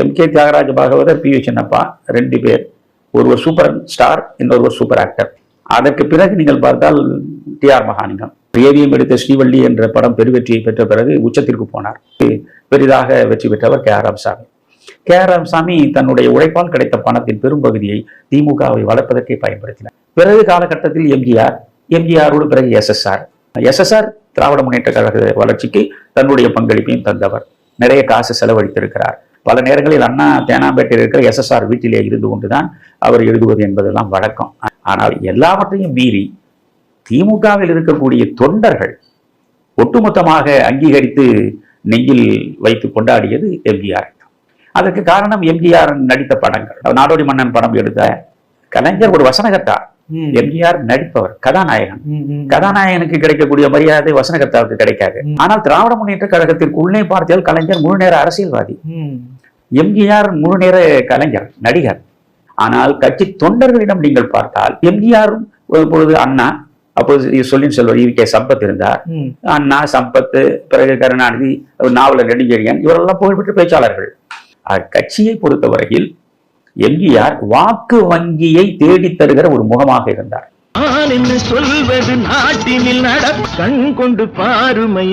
M K Thyagaraja Bhagavathar P V Chinnappa ரெண்டு பேர். ஒருவர் சூப்பர் ஸ்டார் இன்னொருவர் சூப்பர் ஆக்டர் அதற்கு பிறகு நீங்கள் பார்த்தால் டி ஆர் மகாலிங்கம். ஏவிஎம் எடுத்த ஸ்ரீவள்ளி என்ற படம் பெருவெற்றியை பெற்ற பிறகு உச்சத்திற்கு போனார். பெரிதாக வெற்றி பெற்றவர் K R Ramasamy. K R Ramasamy தன்னுடைய உழைப்பால் கிடைத்த பணத்தின் பெரும்பகுதியை திமுகவை வளர்ப்பதற்கே பயன்படுத்தினார். பிறகு காலகட்டத்தில் எம்ஜிஆர் எம்ஜிஆரோடு பிறகு எஸ்எஸ்ஆர் எஸ்எஸ்ஆர் திராவிட முன்னேற்ற கழக வளர்ச்சிக்கு தன்னுடைய பங்களிப்பையும் தந்தவர். நிறைய காசு செலவழித்திருக்கிறார். பல நேரங்களில் அண்ணா தேனாம்பேட்டையில் இருக்கிற எஸ்எஸ்ஆர் வீட்டிலே இருந்து கொண்டுதான் அவர் எழுதுவது என்பதெல்லாம் வழக்கம். ஆனால் எல்லாவற்றையும் மீறி திமுகவில் இருக்கக்கூடிய தொண்டர்கள் ஒட்டுமொத்தமாக அங்கீகரித்து நெஞ்சில் வைத்து கொண்டாடியது எம்ஜிஆர் அதற்கு காரணம் எம்ஜிஆர் நடித்த படங்கள். நாடோடி மன்னன் படம் எடுத்த கலைஞர் ஒரு வசனகர்த்தா எம்ஜிஆர் நடிப்பவர் கதாநாயகன். கதாநாயகனுக்கு கிடைக்கக்கூடிய மரியாதை வசனகர்த்தாவுக்கு கிடைக்காது. ஆனால் திராவிட முன்னேற்ற கழகத்திற்கு உள்ளே பார்த்தால் கலைஞர் முழு நேர அரசியல்வாதி. எம்ஜிஆர் முழு நேர கலைஞர் நடிகர். ஆனால் கட்சி தொண்டர்களிடம் நீங்கள் பார்த்தால் எம்ஜிஆர் பொழுது அண்ணா அப்போது சொல்லின் செல்வர் வி கே. சம்பத் இருந்தார். அண்ணா சம்பத் பிறகு கருணாநிதி நாவலர் நெடுஞ்செழியன் இவரெல்லாம் புகழ்பெற்ற பேச்சாளர்கள். கட்சியை பொறுத்தவரையில் எம்ஜிஆர் வாக்கு வங்கியை தேடித் தருகிற ஒரு முகமாக இருந்தார். நான் என்ன சொல்வது? நாட்டினில் நட கண் கொண்டு பாருமை.